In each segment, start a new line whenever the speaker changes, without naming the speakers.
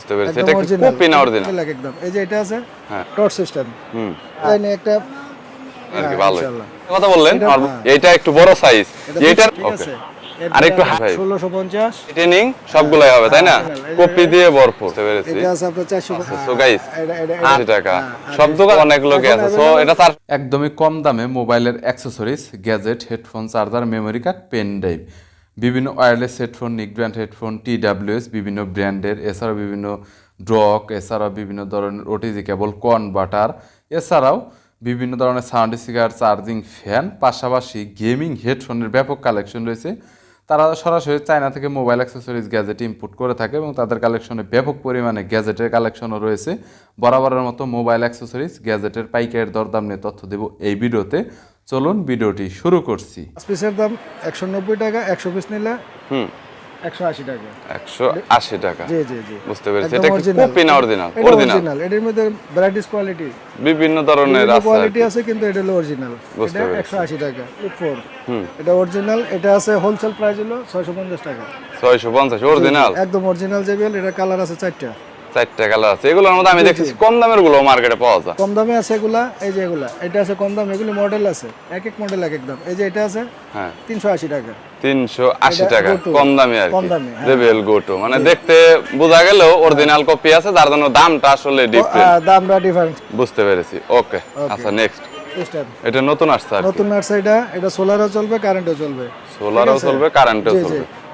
বুঝতে পেরেছি।
একদম
এটা কি কপি না অরিজিনাল
একদম। এই যে এটা আছে
হ্যাঁ।
টর্চ সিস্টেম
হুম।
তাই নিয়ে একটা
আর কি
হ্যাঁ,
ভালোই।
ইনশাআল্লাহ।
কথা বললেন
এটা-
আর
হ্যাঁ।
এইটা একটু বড় সাইজ
এটা
ওকে
আছে।
আর একটু high।
ষোলোশো পঞ্চাশ।
ট্রেনিং সবগুলাই হবে তাই না?
হ্যাঁ,
কপি দিয়ে ভরপুর। বুঝতে পেরেছি।
এটা আছে আপনার চারশো
সো গাইস
এটা এটা
আশি টাকা।
হ্যাঁ,
সব দোকান অনেক লোকে আছে। সো এটা তার
একদমই কম দামে মোবাইলের accessories gadget headphone charger memory card pen drive বিভিন্ন wireless headphone neck band headphone T WS বিভিন্ন ব্র্যান্ডের এছাড়াও বিভিন্ন ড্রক এছাড়াও বিভিন্ন ধরনের ওটিজি কেবল কনভার্টার এছাড়াও বিভিন্ন ধরনের সাউন্ড স্পিকার চার্জিং ফ্যান পাশাপাশি গেমিং হেডফোনের ব্যাপক কালেকশন রয়েছে। তারা সরাসরি চায়না থেকে মোবাইল অ্যাক্সেসরিজ গ্যাজেট ইম্পোর্ট করে থাকে এবং তাদের কালেকশনে ব্যাপক পরিমাণে গ্যাজেটের কালেকশনও রয়েছে। বরাবরের মতো মোবাইল অ্যাক্সেসরিজ গ্যাজেটের পাইকারের দরদাম নিয়ে তথ্য দেব এই ভিডিওতে। চলুন ভিডিওটি শুরু করছি।
পিসের দাম একশো নব্বই টাকা একশো পিস নিলে
হুম।
একশো আশি টাকা।
একশো আশি টাকা।
জি জি জি।
বুঝতে পেরেছি। এটা কি কপি না অরিজিনাল অরিজিনাল
অরিজিনাল এটার মধ্যে ভ্যারাইটিস কোয়ালিটি
বিভিন্ন ধরনের আছে
কোয়ালিটি আছে কিন্তু এটা হলো অরিজিনাল
বুঝতে
এটা। একশো আশি টাকা ফোর
হুম।
এটা অরিজিনাল এটা আছে হোলসেল প্রাইস হলো ছয়শো পঞ্চাশ টাকা।
ছয়শো পঞ্চাশ অরিজিনাল
একদম অরিজিনাল জেবিএল এটা কালার আছে চারটা।
চারটা কালার আছে। এগুলোর মধ্যে আমি দেখছি কম দামেরগুলো মার্কেটে পাওয়া যায়।
কম দামে আছে এগুলা এই যে এগুলা এটা আছে কম দাম এগুলি মডেল আছে এক এক মডেল এক এক দাম। এই যে এটা আছে
হ্যাঁ।
তিনশো আশি টাকা।
তিনশো আশি
এটা
টাকা কম দামি আর
কম
কি
দামি, হ্যাঁ।
গোটো মানে দেখতে বোঝা গেলেও অরিজিনাল কপি আছে যার জন্য দামটা আসলে ডিফারেন্ট
দামটা ডিফারেন্ট
বুঝতে পেরেছি। ওকে আচ্ছা নেক্সট এটা নতুন আসছে
নতুন নার্স এটা এটা সোলারও চলবে কারেন্টও চলবে।
সোলারও চলবে কারেন্টও চলবে।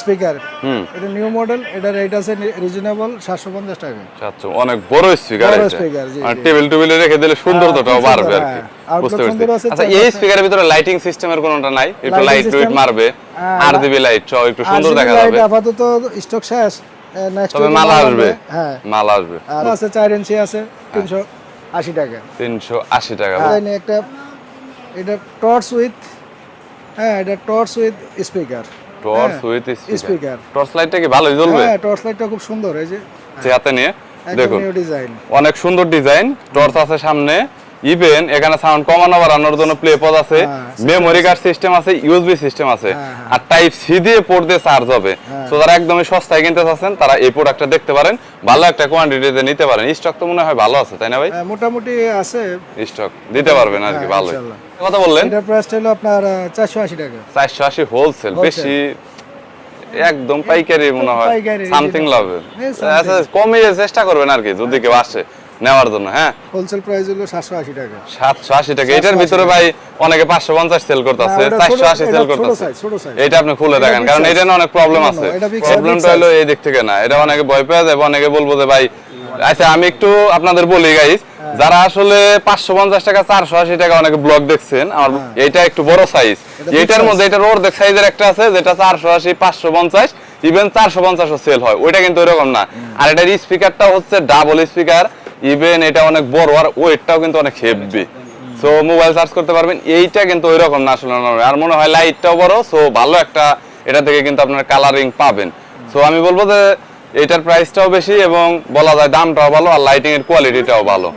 speaker. এটা নিউ মডেল এটা রেট আছে রিজনেবল সাতশো পঞ্চাশ টাকা।
আচ্ছা অনেক বড় স্পিকার
বড়
আর টেবিল টেবিলে রেখে দিলে সুন্দরতাটাও বাড়বে আর কি।
হ্যাঁ।
বুঝতে
সুন্দর
পেরেছি আচ্ছা এই স্পিকারের ভিতরে লাইটিং সিস্টেমের কোনটা নাই? একটু লাইট
system,
মারবে আর দিবি লাইট সহ একটু সুন্দর দেখা যাবে
আপাতত স্টক শেষ নেক্সট
তবে মাল আসবে।
হ্যাঁ।
মাল আসবে।
আর আছে চার ইঞ্চি আছে তিনশো আশি টাকা।
তিনশো আশি টাকা
তাই নিয়ে একটা এটা টর্চ উইথ হ্যাঁ এটা torch with speaker
torch with speaker. Torch লাইটটা কি ভালোই জ্বলবে?
হ্যাঁ টর্চ লাইটটা খুব সুন্দর এই যে
যে হাতে নিয়ে দেখুন।
ডিজাইন
অনেক সুন্দর ডিজাইন টর্চ আছে সামনে। ইভেন এখানে সাউন্ড কমানো বাড়ানোর জন্য প্লে পদ আছে।
হ্যাঁ,
মেমোরি কার্ড সিস্টেম আছে ইউএসবি সিস্টেম আছে।
হ্যাঁ, হ্যাঁ।
আর টাইপ সি দিয়ে পোর্ট দিয়ে চার্জ হবে। তো যারা একদমই সস্তায় কিনতে চাচ্ছেন তারা এই প্রোডাক্টটা দেখতে পারেন। ভালো একটা কোয়ান্টিটিতে নিতে পারেন। স্টক তো মনে হয় ভালো আছে তাই না ভাই?
মোটামুটি আছে।
স্টক দিতে পারবেন আর কি
হ্যাঁ,
ভালো কথা বললেন?
এটার প্রাইসটা হলো আপনার চারশো আশি টাকা।
চারশো আশি হোলসেল বেশি একদম পাইকারি মনে হয় সামথিং লাভে আচ্ছা কমিয়ে চেষ্টা করবেন আর কি যদি কেউ আসে নেওয়ার জন্য হ্যাঁ?
হোলসেল প্রাইস হলো সাতশো আশি টাকা।
সাতশো আশি টাকা। এটার ভিতরে ভাই অনেকে পাঁচশো পঞ্চাশ সেল করতেছে
না, ওটা
চারশো
ছোট-
আশি
এটা
সেল করতেছে। এটা আপনি খুলে
এটা
দেখেন কারণ এটা নিয়ে অনেক প্রবলেম আছে।
এটা
প্রবলেমটা হলো এই দিক থেকে না এটা অনেকে ভয় পেয়ে যাবে অনেকে বলব যে ভাই আচ্ছা আমি একটু আপনাদের বলি গাইস
হ্যাঁ।
যারা আসলে পাঁচশো পঞ্চাশ টাকা চারশো আশি টাকা অনেকে ব্লগ দেখছেন আমার এইটা একটু বড় সাইজ
হ্যাঁ।
এটার। মধ্যে এটার অর্ধেক সাইজের একটা আছে যেটা চারশো আশি পাঁচশো পঞ্চাশ ইভেন চারশো পঞ্চাশও সেল হয়। ওইটা কিন্তু ওইরকম না। আর এটার স্পিকারটা হচ্ছে ডাবল স্পিকার ইভেন এটা অনেক বড় আর ওয়েটটাও কিন্তু অনেক হেভি সো মোবাইল চার্জ করতে পারবেন এইটা কিন্তু ওই রকম না আসলে আর মনে হয় লাইটটাও বড় সো ভালো একটা এটা থেকে কিন্তু আপনার কালারিং পাবেন। সো আমি বলব যে এটার প্রাইসটাও বেশি এবং বলা যায় দামটাও ভালো আর লাইটিং এর কোয়ালিটিটাও ভালো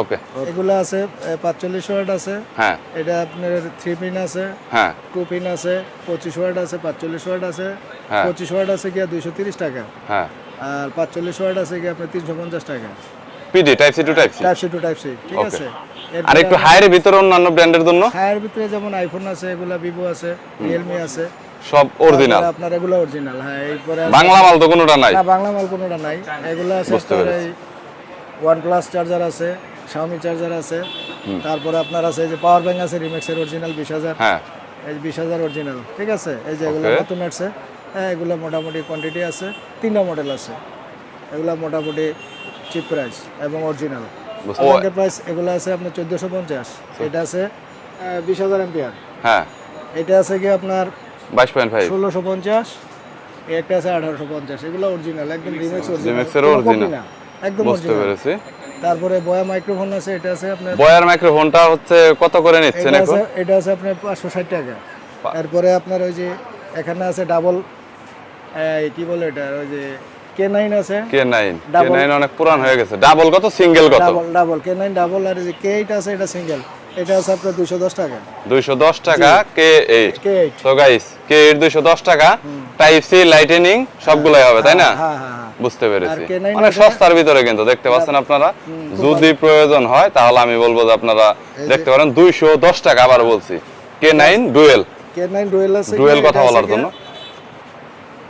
ওকে
এগুলো আছে পাঁচচল্লিশ ওয়াট আছে।
হ্যাঁ।
এটা আপনার থ্রি পিন আছে।
হ্যাঁ।
টু পিন আছে পঁচিশ ওয়াট আছে পাঁচচল্লিশ ওয়াট আছে।
হ্যাঁ।
পঁচিশ ওয়াট আছে গিয়া দুইশো তিরিশ টাকা।
হ্যাঁ।
আর পাঁচচল্লিশ ওয়াট আছে গিয়া আপনার তিনশো পঞ্চাশ টাকা।
PD type C to type C
type C to type C ঠিক আছে?
আর একটু হাইয়ের ভিতরে অন্যান্য ব্র্যান্ডের জন্য?
হায়ার ভিতরে যেমন আইফোন আছে এগুলা ভিভো আছে রিয়েলমি আছে।
সব অরিজিনাল
আপনার এগুলো অরিজিনাল হ্যাঁ এরপরে
বাংলা মাল তো কোনোটা নাই।
না বাংলা মাল কোনোটা নাই। এগুলো আছে ওয়ান প্লাস চার্জার আছে শাওমি চার্জার আছে। তারপরে আপনার আছে এই যে পাওয়ার ব্যাংক আছে রিমেক্সের অরিজিনাল বিশ হাজার।
হ্যাঁ।
এই বিশ হাজার অরিজিনাল ঠিক আছে? এই যে এগুলো নতুন আসছে। হ্যাঁ এগুলো মোটামুটি কোয়ান্টিটি আছে তিনটা মডেল আছে। এগুলো মোটামুটি চিপ প্রাইস এবং অরিজিনাল ব্যাংকের প্রাইস এগুলো আছে আপনার চোদ্দোশো পঞ্চাশ। এটা আছে বিশ হাজার এম্পিয়ার
হ্যাঁ।
এটা আছে কি আপনার
বাইশ পয়েন্ট ফাইভ
ষোলোশো পঞ্চাশ একটা আছে আঠারোশো পঞ্চাশ। এগুলো অরিজিনাল একদম রিমেক্স
Remix-এর
অরিজিনাল একদম
বুঝতে পেরেছি।
তারপরে বয়া মাইক্রোফোন আছে এটা আছে আপনার
বয়ার মাইক্রোফোনটা হচ্ছে কত করে নিচ্ছেন এখন?
এটা আছে আপনার পাঁচশো ষাট টাকা। এরপরে আপনার ওই যে এখানে আছে ডাবল কি বলে এটা ওই যে কে নাইন আছে।
K nine K
Double-
nine অনেক পুরান হয়ে গেছে। ডাবল কত সিঙ্গেল কত?
Double double K nine double আর যে কে এইট আছে এটা সিঙ্গেল এটা আছে আপনার দুশো দশ টাকা।
দুইশো দশ টাকা কে এইট তো গাইস কে এইট দুইশো দশ টাকা টাইপ সি লাইটেনিং সবগুলাই হবে তাই না?
হ্যাঁ হ্যাঁ হ্যাঁ
বুঝতে পেরেছি।
আর K9
অনেক সস্তার ভিতরে কিন্তু দেখতে পাচ্ছেন আপনারা? যদি প্রয়োজন হয় তাহলে আমি বলব যে আপনারা দেখতে পারেন দুইশো দশ টাকা আবার বলছি। K nine dual
K nine dual আছে
ডুয়েল কথা বলার জন্য।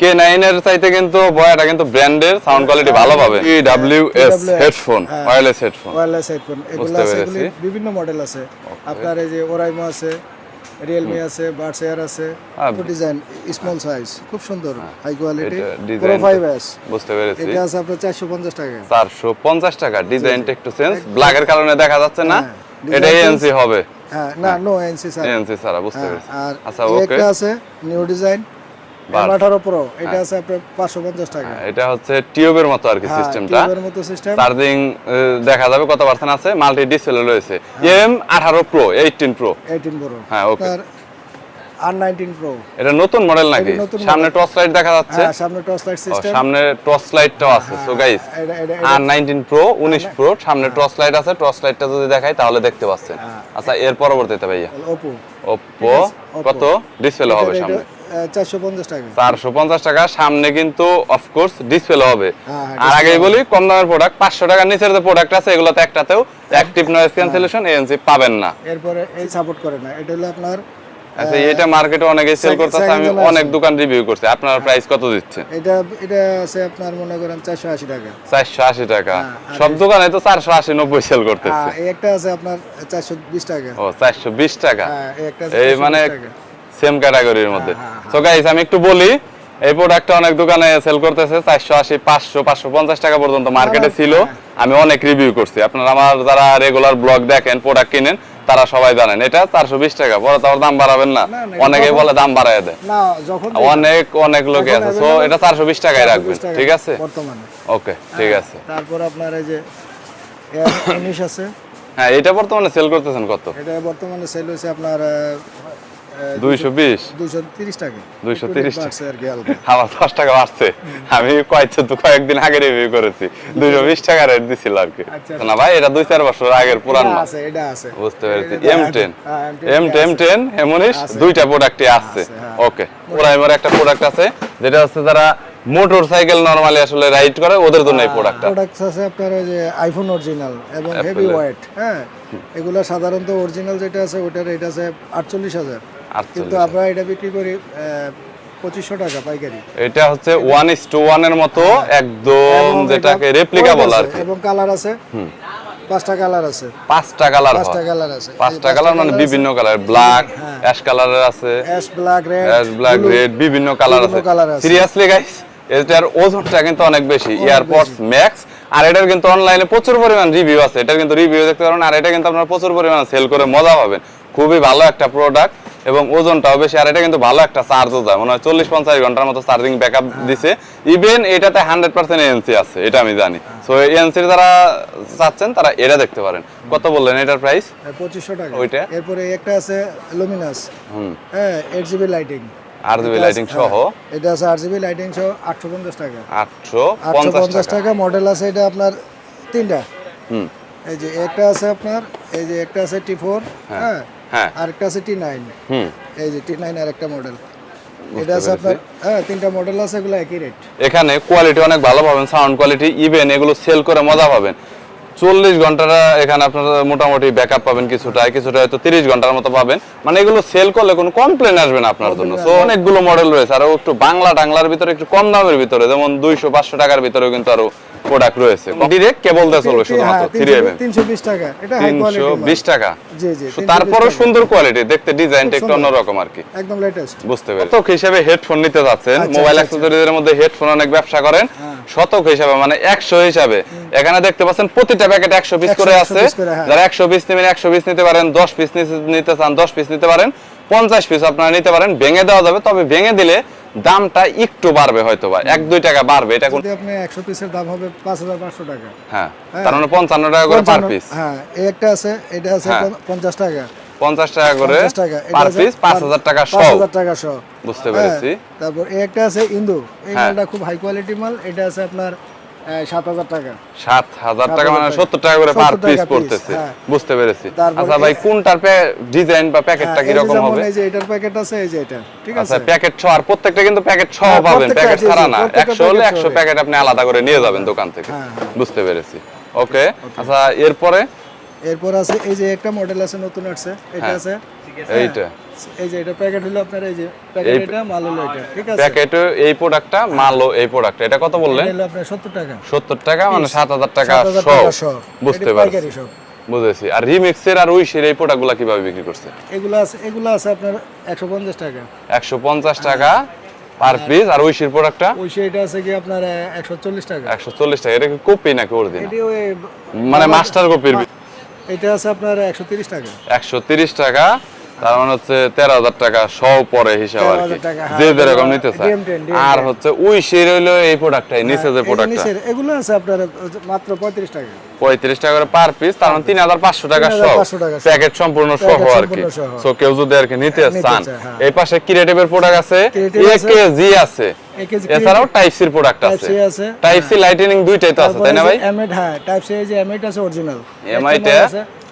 কে নাইন এর চাইতে কিন্তু বয়াটা কিন্তু ব্র্যান্ডের সাউন্ড কোয়ালিটি ভালো পাবে। E W S headphone. Wireless headphone
wireless headphone এগুলো আছে বিভিন্ন মডেল আছে। আপনার এই যে ওরাইমো আছে রিয়েলমি আছে বাডস এয়ার আছে
হ্যাঁ।
ডিজাইন স্মল সাইজ খুব সুন্দর high quality pro
design
five S
বুঝতে পেরেছি।
এটা আছে আপনার চারশো পঞ্চাশ টাকা।
চারশো পঞ্চাশ টাকা ডিজাইনটা একটু চেঞ্জ ব্ল্যাকের কারণে দেখা যাচ্ছে না
হ্যাঁ,
এটা এএনসি হবে।
হ্যাঁ না নো এনসি স্যার
এএনসি ছাড়া। বুঝতে
হ্যাঁ,
পেরেছি। আচ্ছা ওকে
একটা আছে নিউ ডিজাইন প্রো এটা আছে আপনার পাঁচশো পঞ্চাশ টাকা।
এটা হচ্ছে টিউবের মতো আর কি
হ্যাঁ,
সিস্টেমটা
টিউবের মতো সিস্টেম
চার্জিং দেখা যাবে কত পার্সেন্ট আছে? মাল্টি ডিসপ্লে রয়েছে এম আঠারো pro eighteen pro
eighteen pro
হ্যাঁ, okay.
আর নাইনটিন প্রো
এটা নতুন মডেল নাকি? সামনে টর্চ লাইট দেখা যাচ্ছে।
হ্যাঁ সামনে টর্চ লাইট সিস্টেম
সামনে টর্চ লাইটটাও আছে। সো গাইস আর নাইনটিন প্রো উনিশ প্রো সামনে টর্চ লাইট আছে। টর্চ লাইটটা যদি দেখাই তাহলে দেখতে পাচ্ছেন।
হ্যাঁ।
আচ্ছা এর পরবর্তীতে ভাইয়া।
ওপো।
কত? ডিসপ্লে হবে সামনে।
চারশো পঞ্চাশ টাকা।
সামনে কিন্তু অফকোর্স ডিসপ্লে হবে।
হ্যাঁ, হ্যাঁ,
আর আগেই বলি কম দামের প্রোডাক্ট পাঁচশো টাকার নিচের যে প্রোডাক্ট আছে এগুলোতে একটাতেও অ্যাক্টিভ নয়েজ ক্যান্সেলেশন এএনসি পাবেন না।
এরপরে এই সাপোর্ট করে না। এটা হলো আপনার
আচ্ছা এটা মার্কেটে অনেকে সেল করতেছে আমি অনেক দোকান রিভিউ করছি। আপনার প্রাইস কত দিচ্ছেন
এটা এটা আছে আপনার মনে করেন চারশো আশি টাকা।
চারশো আশি টাকা।
হ্যাঁ,
সব দোকানে তো চারশো আশি নব্বই সেল করতেছে।
হ্যাঁ, একটা আছে আপনার চারশো বিশ টাকা।
ও চারশো বিশ টাকা?
হ্যাঁ একটা
এই মানে সেম ক্যাটাগরির মধ্যে।
হ্যাঁ, হ্যাঁ,
গাইস আমি একটু বলি এই প্রোডাক্টটা অনেক দোকানে সেল করতেছে চারশো আশি পাঁচশো পাঁচশো পঞ্চাশ টাকা পর্যন্ত মার্কেটে ছিল।
হ্যাঁ।
আমি অনেক রিভিউ করছি। আপনারা আমার যারা রেগুলার ব্লগ দেখেন প্রোডাক্ট কিনেন তারা সবাই জানেন। এটা চারশো বিশ টাকা পরে তো দাম বাড়াবেন না। অনেকে বলে দাম বাড়ায় দেয়। অনেক অনেক লোকে আছে। সো এটা চারশো বিশ টাকায়
420
রাখবেন। ঠিক আছে? ওকে ঠিক আছে।
তারপর আপনার এই যে উনিশ আছে।
হ্যাঁ এটা বর্তমানে সেল করতেছেন কত?
এটা বর্তমানে সেল হয়েছে আপনার
দুইশো বিশ।
দুইশো তিরিশ টাকা।
230
একটু বাড়ছে আর কি হালকা।
আমার দশ টাকা বাড়ছে। আমি কয়েক তো কয়েকদিন আগে রিভিউ করেছি। দুইশো বিশ টাকা রেট দিছিল আর কি।
আচ্ছা।
না ভাই এটা দুই চার বছর আগের পুরান। বুঝতে পেরেছি। M ten M
ten
ten দুইটা প্রোডাক্টই আসছে। ওকে একটা প্রোডাক্ট আছে যেটা হচ্ছে যারা মোটর সাইকেল নরমালি আসলে রাইড করে ওদের জন্য এই প্রোডাক্টটা
প্রোডাক্টস আছে আপনার ওই যে আইফোন অরিজিনাল এবং হেভি ওয়েট হ্যাঁ? এগুলো সাধারণত অরিজিনাল যেটা আছে ওটার রেট আছে আটচল্লিশ হাজার। কিন্তু আমরা এটা বিক্রি করি পঁচিশশো টাকা পাইকারি।
এটা হচ্ছে ওয়ান ইস টু ওয়ানের মতো একদম
হ্যাঁ।
যেটাকে রেপ্লিকা বলে আর কি।
এবং কালার আছে। পাঁচটা কালার আছে।
পাঁচটা কালার
পাঁচটা কালার আছে।
পাঁচটা কালার মানে বিভিন্ন কালার ব্ল্যাক
হ্যাঁ।
অ্যাশ কালারের আছে।
Ash black red
ash black red বিভিন্ন কালার আছে। সিরিয়াসলি গাইস এটার ওজনটা কিন্তু অনেক বেশি এয়ারপডস ম্যাক্স আর এটার কিন্তু অনলাইনে প্রচুর পরিমাণ রিভিউ আছে। এটার কিন্তু রিভিউ দেখতে পারেন আর এটা কিন্তু আপনারা প্রচুর পরিমাণ সেল করে মজা পাবেন। খুবই ভালো একটা প্রোডাক্ট এবং ওজনটাও বেশি আর এটা কিন্তু ভালো একটা চার্জও যায় মনে হয় চল্লিশ পঞ্চাশ ঘণ্টার মতো চার্জিং ব্যাকআপ দিছে। ইভেন এটাতে হান্ড্রেড পার্সেন্ট এনসি আছে এটা আমি জানি। সো এনসির যারা চাচ্ছেন তারা এটা দেখতে পারেন। কত বললেন এটার প্রাইস
পঁচিশশো টাকা।
ওইটা?
এরপরে একটা আছে লুমিনাস
হুম।
হ্যাঁ eight GB lighting
R GB lighting সহ?
এটা আছে আট জিবি লাইটিং সহ আটশো পঞ্চাশ টাকা।
আটশো
আটশো
পঞ্চাশ
পঞ্চাশ
টাকা।
টাকা মডেল আছে এটা আপনার তিনটা।
হুম।
এই যে একটা আছে আপনার এই যে একটা আছে টি ফোর হ্যাঁ
হ্যাঁ
আর একটা আছে টি নাইন
হুম।
এই যে টি নাইন আর একটা মডেল এটা আছে আপনার হ্যাঁ তিনটা মডেল আছে এগুলো একই রেট
এখানে কোয়ালিটি অনেক ভালো পাবেন সাউন্ড কোয়ালিটি ইভেন এগুলো সেল করে মজা পাবেন। চল্লিশ ঘন্টাটা এখানে আপনারা মোটামুটি ব্যাক আপ পাবেন কিছুটা কিছুটা হয়তো তিরিশ ঘণ্টার মতো পাবেন। মানে এগুলো সেল করলে কোনো কমপ্লেন আসবে না আপনার জন্য। তো অনেকগুলো মডেল রয়েছে। আরও একটু বাংলা টাংলার ভিতরে একটু কম দামের ভিতরে যেমন দুইশো পাঁচশো টাকার ভিতরেও কিন্তু আরও প্রোডাক্ট রয়েছে। ডিরেক্ট কেবল দিয়ে চলবে শুধুমাত্র থ্রি এম
তিনশো বিশ টাকা এটা হাই কোয়ালিটি
বিশ টাকা।
জি জি
তো সুন্দর কোয়ালিটি দেখতে ডিজাইনটা একটু অন্যরকম আর কি।
একদম লেটেস্ট
বুঝতে পেরেছি। কত হিসেবে হেডফোন নিতে যাচ্ছেন।
আচ্ছা,
মোবাইল
আচ্ছা,
অ্যাক্সেসরিজের মধ্যে হেডফোন অনেক ব্যবসা করেন।
হ্যাঁ।
শতক হিসাবে মানে একশো হিসাবে। এখানে দেখতে পাচ্ছেন প্রতিটা প্যাকেট একশো পিস করে আছে।
হ্যাঁ।
যারা একশো পিস নেবেন একশো পিস নিতে পারেন দশ পিস নিতে চান দশ পিস নিতে পারেন পঞ্চাশ পিস আপনারা নিতে পারেন। ভেঙে দেওয়া যাবে তবে ভেঙে দিলে দামটা একটু বাড়বে হয়তো বা এক দুই টাকা বাড়বে এটা
যদি আপনি একশো পিসের দাম হবে পাঁচ হাজার পাঁচশো টাকা।
হ্যাঁ
হ্যাঁ।
তার মানে পঞ্চান্ন টাকা করে পার পিস
হ্যাঁ এই একটা আছে এটা আছে
হ্যাঁ।
পঞ্চ- পঞ্চাশ টাকা।
পঞ্চাশ টাকা করে পার পিস পাঁচ
পার-
হাজার টাকা
পাঁচ
সহ
5000 টাকা সহ
বুঝতে
হ্যাঁ,
পেরেছি
তারপর এই একটা আছে ইন্দু। এই
হ্যাঁ।
মালটা খুব হাই কোয়ালিটি মাল এটা আছে আপনার টাকা।
টাকা মানে
টাকা।
করে পার পিস পড়তেছে
হ্যাঁ।
বুঝতে পেরেছি। আচ্ছা ভাই কোনটার ডিজাইন বা প্যাকেটটা
হ্যাঁ, এই যে
কীরকম
যেমন
হবে?
এই যে এটার প্যাকেট আছে এই যে এটা ঠিক
আচ্ছা
আছে?
প্যাকেট আর প্রত্যেকটা কিন্তু প্যাকেট
হ্যাঁ,
পাবেন প্যাকেট ছাড়া না। হলে। প্যাকেট আপনি আলাদা করে নিয়ে যাবেন দোকান থেকে।
হ্যাঁ, হ্যাঁ।
বুঝতে পেরেছি। ওকে আচ্ছা এরপরে?
এরপর আছে এই যে একটা মডেল আছে নতুন আসছে এটা
হ্যাঁ।
আছে?
এইটা।
এই যে এটা প্যাকেট হলো আপনার এই যে প্যাকেট এটা মাল হলো এটা ঠিক আছে?
প্যাকেটে এই প্রোডাক্টটা এই প্রোডাক্ট এটা কত বললেন?
এটা হলো আপনার সত্তর টাকা।
সত্তর টাকা মানে সাত হাজার টাকা
7,000 টাকা সহ।
বুঝতে পারছি। বুঝেছি। আর রিমিক্সের আর উইশের এই প্রোডাক্টগুলো কীভাবে বিক্রি করছে?
এগুলো আছে এগুলো আছে আপনার একশো পঞ্চাশ টাকা।
একশো পঞ্চাশ টাকা পার পিস। আর প্রোডাক্টটা?
ওই সেটা আছে কি আপনার একশো চল্লিশ টাকা।
একশো চল্লিশ টাকা। এটা কি কপি নাকি অরিজিনাল?
এটি
মানে মাস্টার কপির
এটা আছে আপনার একশো তিরিশ টাকা।
একশো তিরিশ টাকা। তার মানে হচ্ছে তেরো হাজার টাকা শ পরে হিসাব আর কি।
13,000 টাকা, হ্যাঁ,
যে যেরকম নিতে চায়
DM10, DM10
আর হচ্ছে উইশের হইল এই প্রোডাক্টটাই নিচে যে প্রোডাক্টটা
এগুলো আছে আপনার মাত্র পঁয়ত্রিশ টাকা।
পঁয়ত্রিশ টাকা করে পার পিস তার মানে তিন হাজার পাঁচশো টাকা সহ।
3,500 টাকা সহ।
প্যাকেট সম্পূর্ণ সহ আর কি। সো কেউ যদি আর কি নিতে
নিতে
চান
হ্যাঁ।
এই পাশে ক্রিয়েটিভের প্রোডাক্ট আছে
Creative আছে।
এছাড়াও টাইপ সির প্রোডাক্ট আছে। টাইপ সি লাইটেনিং দুইটাই তো আছে তাই না ভাই?
এমএড হ্যাঁ টাইপ সি এই যে এমএড আছে অরিজিনাল
MI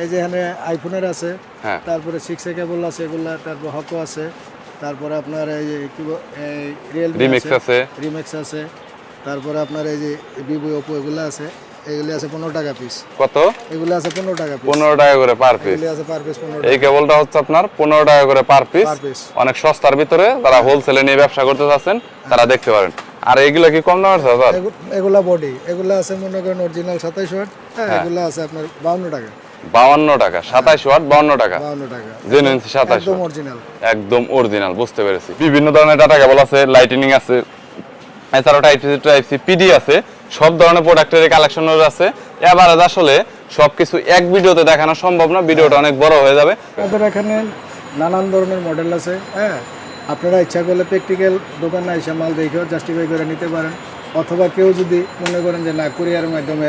এই যে এখানে আইফোনের আছে
হ্যাঁ।
তারপরে সিক্স এ কেবল আছে এগুলা তারপর হকো আছে তারপরে আপনার এই যে কি রিয়েলমি
Remix আছে।
রিমেক্স আছে তারপরে আপনার এই যে ভিভো ওপো এগুলো আছে এগুলি আছে পনেরো টাকা পিস
কত?
এগুলো আছে পনেরো টাকা পিস
পনেরো টাকা করে পার পিস
এগুলি আছে পার পিস পনেরো
এই কেবলটা হচ্ছে আপনার পনেরো টাকা করে পার পিস। অনেক সস্তার ভিতরে যারা হোলসেলে নিয়ে ব্যবসা করতে চাচ্ছেন তারা দেখতে পারেন। আর এগুলো কি কম দামের স্যার?
এগু- এগুলা বডি এগুলা আছে মনে করেন অরিজিনাল সাতাইশ ওয়াট হ্যাঁ। এগুলা আছে আপনার বাউন্ন টাকা।
বাউন্ন টাকা সাতাইশ ওয়াট বাউন্ন টাকা।
বাউন্ন টাকা।
জেনুইন সাতাইশ
একদম অরিজিনাল
একদম অরিজিনাল বুঝতে পেরেছি। বিভিন্ন ধরনের ডাটা কেবল আছে লাইটিনিং আছে এছাড়াও type C type C PD আছে সব ধরনের প্রোডাক্টের কালেকশন আছে। এবারে আসলে সবকিছু এক ভিডিওতে দেখানো সম্ভব না ভিডিওটা অনেক বড় হয়ে যাবে।
এখানে নানান ধরনের মডেল আছে হ্যাঁ? আপনারা ইচ্ছা করলে প্র্যাকটিক্যাল দোকানে এসে মাল দেখেও জাস্টিফাই করে নিতে পারেন। অথবা কেউ যদি মনে করেন যে না কুরিয়ারের মাধ্যমে